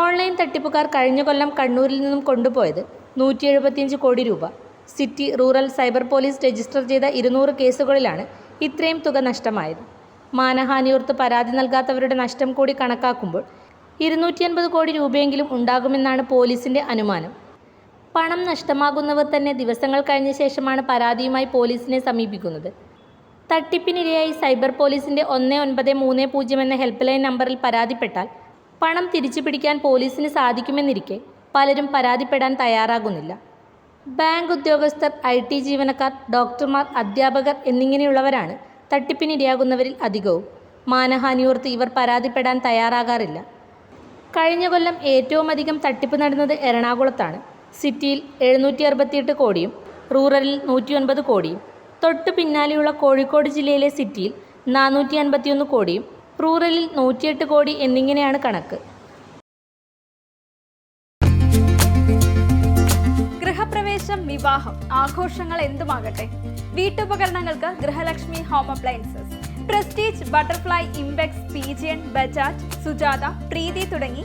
Online തട്ടിപ്പുകാർ കഴിഞ്ഞ കൊല്ലം കണ്ണൂരിൽ നിന്നും കൊണ്ടുപോയത് നൂറ്റി എഴുപത്തിയഞ്ച് കോടി രൂപ. City rural cyber police register ചെയ്ത ഇരുന്നൂറ് കേസുകളിലാണ് ഇത്രയും തുക നഷ്ടമായത്. മാനഹാനിയോർത്ത് പരാതി നൽകാത്തവരുടെ നഷ്ടം കൂടി കണക്കാക്കുമ്പോൾ ഇരുന്നൂറ്റി അൻപത് കോടി രൂപയെങ്കിലും ഉണ്ടാകുമെന്നാണ് പോലീസിന്റെ അനുമാനം. പണം നഷ്ടമാകുന്നവർ തന്നെ ദിവസങ്ങൾ കഴിഞ്ഞ ശേഷമാണ് പരാതിയുമായി പോലീസിനെ സമീപിക്കുന്നത്. തട്ടിപ്പിനിരയായി സൈബർ പോലീസിന്റെ ഒന്ന് ഒൻപത് മൂന്ന് പൂജ്യം എന്ന ഹെൽപ്പ് ലൈൻ നമ്പറിൽ പരാതിപ്പെട്ടാൽ പണം തിരിച്ചു പിടിക്കാൻ പോലീസിന് സാധിക്കുമെന്നിരിക്കെ പലരും പരാതിപ്പെടാൻ തയ്യാറാകുന്നില്ല. ബാങ്ക് ഉദ്യോഗസ്ഥർ ഐ ടി ജീവനക്കാർ ഡോക്ടർമാർ അധ്യാപകർ എന്നിങ്ങനെയുള്ളവരാണ് തട്ടിപ്പിനിരയാകുന്നവരിൽ അധികവും. മാനഹാനിയോർത്ത് ഇവർ പരാതിപ്പെടാൻ തയ്യാറാകാറില്ല. കഴിഞ്ഞ കൊല്ലം ഏറ്റവും അധികം തട്ടിപ്പ് നടന്നത് എറണാകുളത്താണ്. സിറ്റിയിൽ എഴുന്നൂറ്റി അറുപത്തിയെട്ട് കോടിയും റൂറലിൽ നൂറ്റി ഒൻപത് കോടിയും. തൊട്ടു പിന്നാലെയുള്ള കോഴിക്കോട് ജില്ലയിലെ സിറ്റിയിൽ നാനൂറ്റി അൻപത്തിയൊന്ന് കോടിയും റൂറലിൽ നൂറ്റിയെട്ട് കോടി എന്നിങ്ങനെയാണ് കണക്ക്. ഗൃഹപ്രവേശം വിവാഹം ആഘോഷങ്ങൾ എന്തുമാകട്ടെ? വീട്ടുപകരണങ്ങൾക്ക് Grihalakshmi home appliances Prestige Butterfly ഇംബെക്സ് Pigeon Bajaj Sujata Preethi തുടങ്ങി